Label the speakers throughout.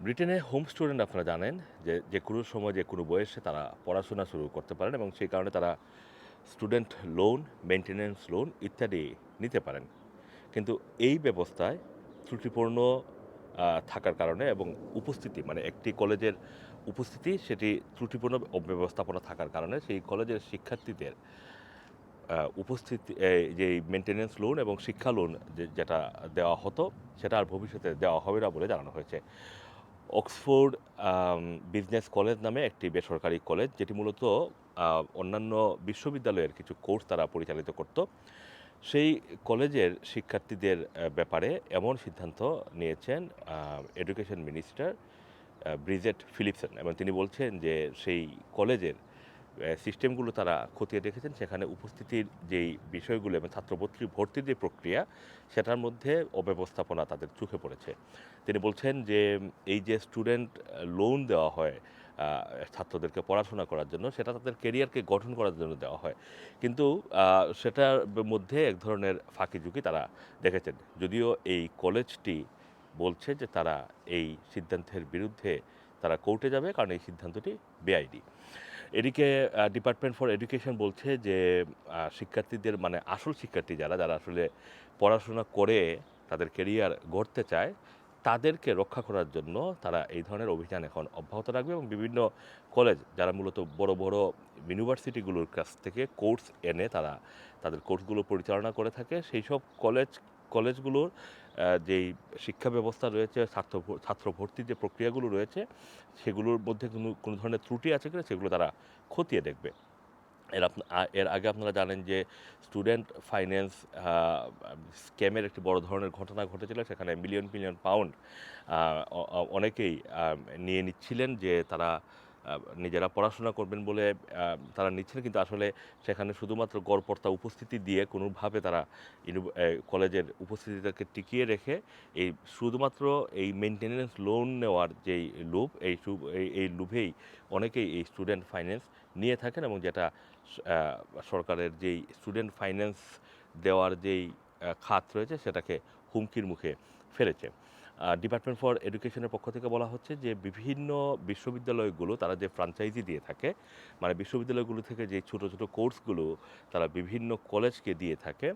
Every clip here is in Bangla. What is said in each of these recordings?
Speaker 1: ব্রিটেনে হোম স্টুডেন্ট আপনারা জানেন যে যে কোনো সময়, যে কোনো বয়সে তারা পড়াশোনা শুরু করতে পারেন এবং সেই কারণে তারা স্টুডেন্ট লোন মেনটেন্যান্স লোন ইত্যাদি নিতে পারেন। কিন্তু এই ব্যবস্থায় ত্রুটিপূর্ণ থাকার কারণে এবং উপস্থিতি মানে একটি কলেজের উপস্থিতি, সেটি ত্রুটিপূর্ণ ব্যবস্থাপনা থাকার কারণে সেই কলেজের শিক্ষার্থীদের উপস্থিতি যে মেনটেন্যান্স লোন এবং শিক্ষা লোন যেটা দেওয়া হতো, সেটা আর ভবিষ্যতে দেওয়া হবে না বলে জানানো হয়েছে। অক্সফোর্ড বিজনেস কলেজ নামে একটি বেসরকারি কলেজ, যেটি মূলত অন্যান্য বিশ্ববিদ্যালয়ের কিছু কোর্স তারা পরিচালিত করত। সেই কলেজের শিক্ষার্থীদের ব্যাপারে এমন সিদ্ধান্ত নিয়েছেন এডুকেশন মিনিস্টার ব্রিজেট ফিলিপসন। এবং তিনি বলছেন যে সেই কলেজের সিস্টেমগুলো তারা খতিয়ে দেখেছেন। সেখানে উপস্থিতির যেই বিষয়গুলো এবং ছাত্রভর্তি ভর্তির যে প্রক্রিয়া, সেটার মধ্যে অব্যবস্থাপনা তাদের চোখে পড়েছে। তিনি বলছেন যে, এই যে স্টুডেন্ট লোন দেওয়া হয় ছাত্রদেরকে পড়াশোনা করার জন্য, সেটা তাদের কেরিয়ারকে গঠন করার জন্য দেওয়া হয়। কিন্তু সেটার মধ্যে এক ধরনের ফাঁকি ঝুঁকি তারা দেখেছেন। যদিও এই কলেজটি বলছে যে তারা এই সিদ্ধান্তের বিরুদ্ধে তারা কোর্টে যাবে, কারণ এই সিদ্ধান্তটি বেআইনি। এদিকে ডিপার্টমেন্ট ফর এডুকেশন বলছে যে শিক্ষার্থীদের মানে আসল শিক্ষার্থী যারা যারা আসলে পড়াশোনা করে তাদের কেরিয়ার গড়তে চায়, তাদেরকে রক্ষা করার জন্য তারা এই ধরনের অভিযান এখন অব্যাহত রাখবে এবং বিভিন্ন কলেজ যারা মূলত বড় বড় ইউনিভার্সিটিগুলোর কাছ থেকে কোর্স এনে তারা তাদের কোর্সগুলো পরিচালনা করে থাকে, সেই সব কলেজ কলেজগুলোর যেই শিক্ষা ব্যবস্থা রয়েছে, ছাত্র ছাত্র ভর্তির যে প্রক্রিয়াগুলো রয়েছে, সেগুলোর মধ্যে কোনো কোনো ধরনের ত্রুটি আছে কিনা সেগুলো তারা খতিয়ে দেখবে। এর এর আগে আপনারা জানেন যে স্টুডেন্ট ফাইন্যান্স স্ক্যামের একটি বড় ধরনের ঘটনা ঘটেছিল, সেখানে মিলিয়ন মিলিয়ন পাউন্ড অনেকেই নিয়ে নিচ্ছিলেন যে তারা নিজেরা পড়াশোনা করবেন বলে তারা নিচ্ছেন। কিন্তু আসলে সেখানে শুধুমাত্র গড়পড়তা উপস্থিতি দিয়ে কোনোভাবে তারা কলেজের উপস্থিতিটাকে টিকিয়ে রেখে এই শুধুমাত্র এই মেনটেন্যান্স লোন নেওয়ার যেই এই এই- এই লোভেই অনেকেই এই স্টুডেন্ট ফাইন্যান্স নিয়ে থাকেন এবং যেটা সরকারের যেই স্টুডেন্ট ফাইন্যান্স দেওয়ার যেই খাত রয়েছে সেটাকে হুমকির মুখে ফেলেছে। ডিপার্টমেন্ট ফর এডুকেশনের পক্ষ থেকে বলা হচ্ছে যে, বিভিন্ন বিশ্ববিদ্যালয়গুলো তারা যে ফ্রাঞ্চাইজি দিয়ে থাকে মানে বিশ্ববিদ্যালয়গুলো থেকে যে ছোট ছোট কোর্সগুলো তারা বিভিন্ন কলেজকে দিয়ে থাকে,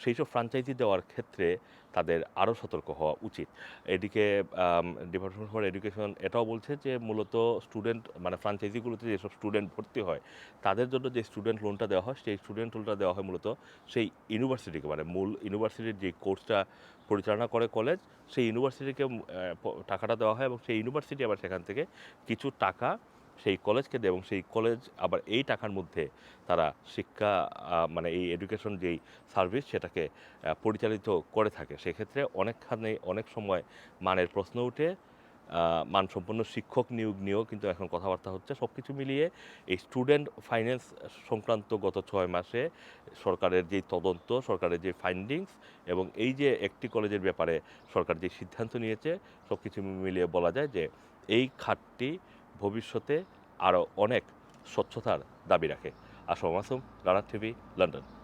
Speaker 1: সেই সব ফ্রাঞ্চাইজি দেওয়ার ক্ষেত্রে তাদের আরও সতর্ক হওয়া উচিত। এদিকে ডিপার্টমেন্ট ফর এডুকেশন এটাও বলছে যে, মূলত স্টুডেন্ট মানে ফ্রাঞ্চাইজিগুলোতে যেসব স্টুডেন্ট ভর্তি হয়, তাদের জন্য যে স্টুডেন্ট লোনটা দেওয়া হয়, সেই স্টুডেন্ট লোনটা দেওয়া হয় মূলত সেই ইউনিভার্সিটিকে মানে মূল ইউনিভার্সিটির যে কোর্সটা পরিচালনা করে কলেজ সেই ইউনিভার্সিটিকে টাকাটা দেওয়া হয় এবং সেই ইউনিভার্সিটি আবার সেখান থেকে কিছু টাকা সেই কলেজকে দেয় এবং সেই কলেজ আবার এই টাকার মধ্যে তারা শিক্ষা মানে এই এডুকেশন যেই সার্ভিস সেটাকে পরিচালিত করে থাকে। সেক্ষেত্রে অনেকখানে, অনেক সময় মানের প্রশ্ন উঠে মানসম্পন্ন শিক্ষক নিয়োগ নিয়েও কিন্তু এখন কথাবার্তা হচ্ছে। সব কিছু মিলিয়ে এই স্টুডেন্ট ফাইন্যান্স সংক্রান্ত গত ছয় মাসে সরকারের যে তদন্ত, সরকারের যে ফাইন্ডিংস এবং এই যে একটি কলেজের ব্যাপারে সরকার যে সিদ্ধান্ত নিয়েছে সব কিছু মিলিয়ে বলা যায় যে এই খাতটি ভবিষ্যতে আরও অনেক স্বচ্ছতার দাবি রাখে। Assam Masum, Rana TV, London.